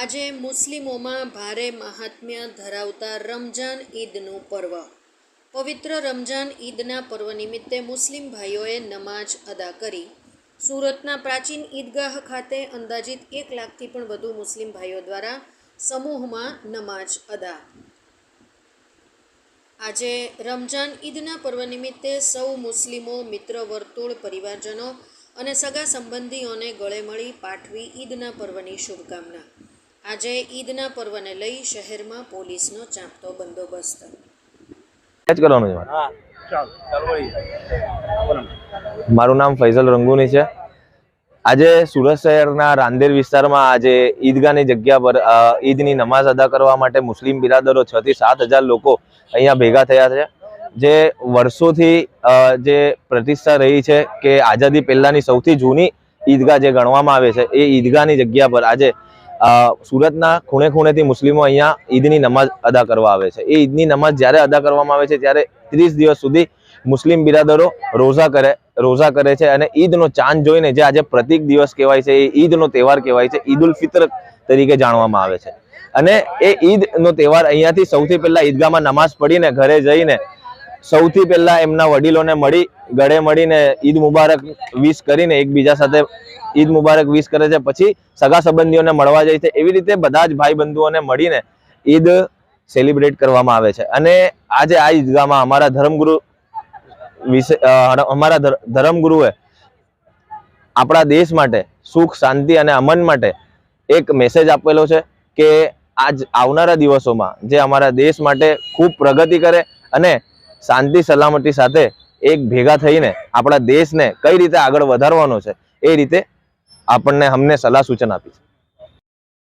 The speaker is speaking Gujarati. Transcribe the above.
આજે મુસ્લિમોમાં ભારે મહાત્મ્ય ધરાવતા રમજાન ઈદનું પર્વ. પવિત્ર રમજાન ઈદના પર્વ નિમિત્તે મુસ્લિમ ભાઈઓએ નમાજ અદા કરી. સુરતના પ્રાચીન ઈદગાહ ખાતે અંદાજિત એક લાખથી પણ વધુ મુસ્લિમ ભાઈઓ દ્વારા સમૂહમાં નમાજ અદા. આજે રમઝાન ઈદના પર્વ નિમિત્તે સૌ મુસ્લિમો, મિત્ર, વર્તુળ, પરિવારજનો અને સગા સંબંધીઓને ગળે મળી પાઠવી ઈદના પર્વની શુભકામના. આજે ઈદના પર્વને લઈ શહેરમાં પોલીસનો ચાંપતો બંદોબસ્ત. કરવાનું છે મારે? હા ચાલો ચાલો વળી બોલો મારું નામ ફૈઝલ રંગુની છે. આજે સુરત શહેરના રાંદેર વિસ્તારમાં આજે ઈદગાહની જગ્યા પર ઈદની નમાઝ અદા કરવા માટે મુસ્લિમ બિરાદરો છ થી સાત હજાર લોકો અહીંયા ભેગા થયા છે. જે વર્ષોથી જે પ્રતિષ્ઠા રહી છે કે આઝાદી પહેલાની સૌથી જૂની ઈદગાહ જે ગણવામાં આવે છે એ ઈદગાહની જગ્યા પર આજે સુરતના ખૂણે ખૂણેથી મુસ્લિમો અહીંયા ઈદની નમાઝ અદા કરવા આવે છે. એ ઈદની નમાઝ જ્યારે અદા કરવામાં આવે છે, ત્યારે ત્રીસ દિવસ સુધી મુસ્લિમ બિરાદરો રોઝા કરે રોઝા કરે છે અને ઈદનો ચાંદ જોઈને જે આજે પ્રતિક દિવસ કહેવાય છે, એ ઈદનો તહેવાર કહેવાય છે ઈદ ઉલ ફિત્ર તરીકે જાણવામાં આવે છે. અને એ ઈદનો તહેવાર અહીંયાથી સૌથી પહેલા ઈદગાહમાં નમાઝ પડીને ઘરે જઈને સૌથી પહેલા એમના વડીલોને મળી, ગળે મળીને ઈદ મુબારક વિશ કરીને એકબીજા સાથે ઈદ મુબારક વિશ કરે છે. પછી સગા સંબંધીઓને મળવા જાય છે. એવી રીતે બધા જ ભાઈ બંધુઓને મળીને ઈદ સેલિબ્રેટ કરવામાં આવે છે. અને આજે આ ઈદગાહમાં અમારા ધર્મગુરુ વિશે અમારા ધર- ધર્મગુરુએ આપણા દેશ માટે સુખ, શાંતિ અને અમન માટે એક મેસેજ આપેલો છે કે આજ આવનારા દિવસોમાં જે અમારા દેશ માટે ખૂબ પ્રગતિ કરે અને શાંતિ, સલામતી સાથે એક ભેગા થઈને આપણા દેશને કઈ રીતે આગળ વધારવાનો છે એ રીતે આપણને અમને સલાહ સૂચન આપી છે.